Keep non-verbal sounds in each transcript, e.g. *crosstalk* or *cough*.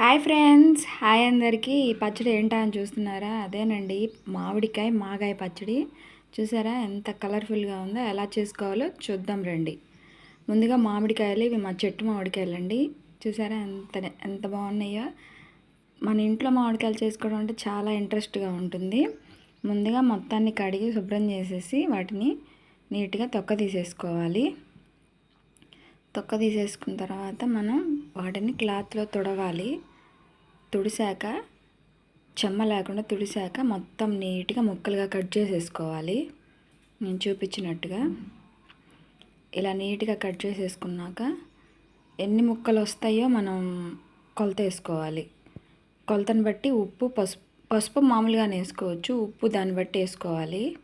Hi friends. Hi అందరికీ. ఈ పచ్చడి ఏంటా అని చూస్తున్నారా? అదేనండి. మామిడికాయ మాగాయ పచ్చడి. చూసారా? ఎంత కలర్ఫుల్గా ఉందో ఎలా చేసుకోవాలో చూద్దాం రండి. ముందుగా మామిడికాయలు ఇవి మా చెట్టు మామిడికాయలు అండి చూసారా? ఎంత ఎంత బాగున్నాయో. మన ఇంట్లో మామిడికాయలు చేసుకోవడం అంటే చాలా ఇంట్రెస్ట్గా ఉంటుంది. ముందుగా మొత్తాన్ని కడిగి శుభ్రం చేసేసి వాటిని నీట్గా తొక్క తీసేసుకోవాలి. తొక్క తీసేసుకున్న తర్వాత మనం వాటిని క్లాత్లో తుడవాలి. తుడిసాక చెమ్మ లేకుండా తుడిసాక మొత్తం నీట్గా ముక్కలుగా కట్ చేసేసుకోవాలి. నేను చూపించినట్టుగా. ఇలా నీట్గా కట్ చేసేసుకున్నాక ఎన్ని ముక్కలు వస్తాయో మనం కొలత వేసుకోవాలి కొలతను బట్టి ఉప్పు పసుపు పసుపు మామూలుగానే వేసుకోవచ్చు. ఉప్పు దాన్ని బట్టి వేసుకోవాలి.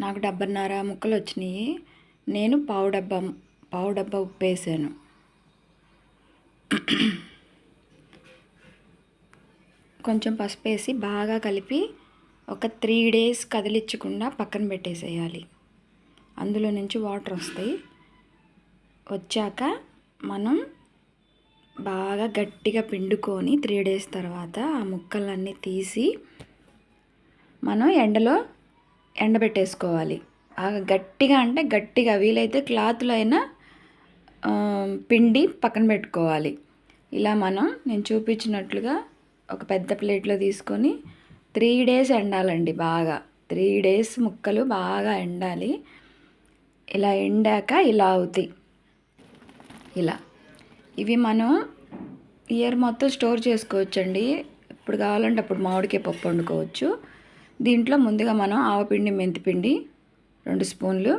నాకు డబ్బన్నర ముక్కలు వచ్చినాయి నేను పావు డబ్బా పావు డబ్బా ఉప్పు వేసాను. కొంచెం పసుపు వేసి బాగా కలిపి ఒక త్రీ డేస్ కదిలించకుండా పక్కన పెట్టేసేయాలి. అందులో నుంచి వాటర్ వస్తాయి. వచ్చాక మనం బాగా గట్టిగా పిండుకొని త్రీ డేస్ తర్వాత ఆ ముక్కలన్నీ తీసి మనం ఎండలో ఎండబెట్టేసుకోవాలి. గట్టిగా అంటే గట్టిగా వీలైతే క్లాత్లో అయినా పిండి పక్కన పెట్టుకోవాలి. ఇలా మనం నేను చూపించినట్లుగా ఒక పెద్ద ప్లేట్లో తీసుకొని త్రీ డేస్ ఎండాలండి బాగా. త్రీ డేస్ ముక్కలు బాగా ఎండాలి. ఇలా ఎండాక ఇలా అవుతాయి. ఇలా. ఇవి మనం ఇయర్ మొత్తం స్టోర్ చేసుకోవచ్చండి. ఇప్పుడు కావాలంటే అప్పుడు మామిడికాయ పప్పు వండుకోవచ్చు. దీంట్లో ముందుగా మనం ఆవపిండి మెంతిపిండి రెండు స్పూన్లు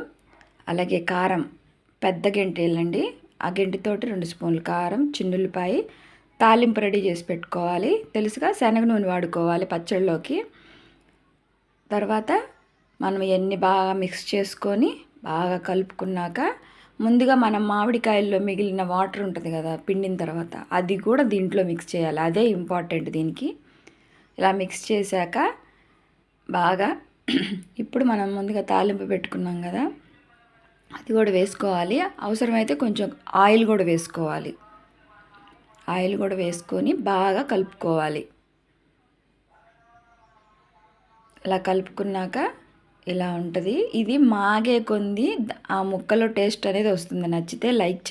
అలాగే కారం పెద్ద గెంటేళ్ళండి ఆ గెంటితోటి రెండు స్పూన్లు కారం చిన్నుల్లిపాయ తాలింపు రెడీ చేసి పెట్టుకోవాలి. తెలుసుగా శనగ నూనె వాడుకోవాలి పచ్చళ్ళలోకి తర్వాత మనం ఇవన్నీ బాగా మిక్స్ చేసుకొని బాగా కలుపుకున్నాక ముందుగా మనం మామిడికాయల్లో మిగిలిన వాటర్ ఉంటుంది కదా పిండిన తర్వాత అది కూడా దీంట్లో మిక్స్ చేయాలి. అదే ఇంపార్టెంట్ దీనికి. ఇలా మిక్స్ చేశాక బాగా *clears throat* ఇప్పుడు మనం ముందుగా తాలింపు పెట్టుకున్నాం కదా అది కూడా వేసుకోవాలి. అవసరమైతే కొంచెం ఆయిల్ కూడా వేసుకోవాలి. ఆయిల్ కూడా వేసుకొని బాగా కలుపుకోవాలి. ఇలా కలుపుకున్నాక ఇలా ఉంటుంది. ఇది మాగే కొంది ఆ ముక్కలో టేస్ట్ అనేది వస్తుంది. నచ్చితే లైక్ చేయండి.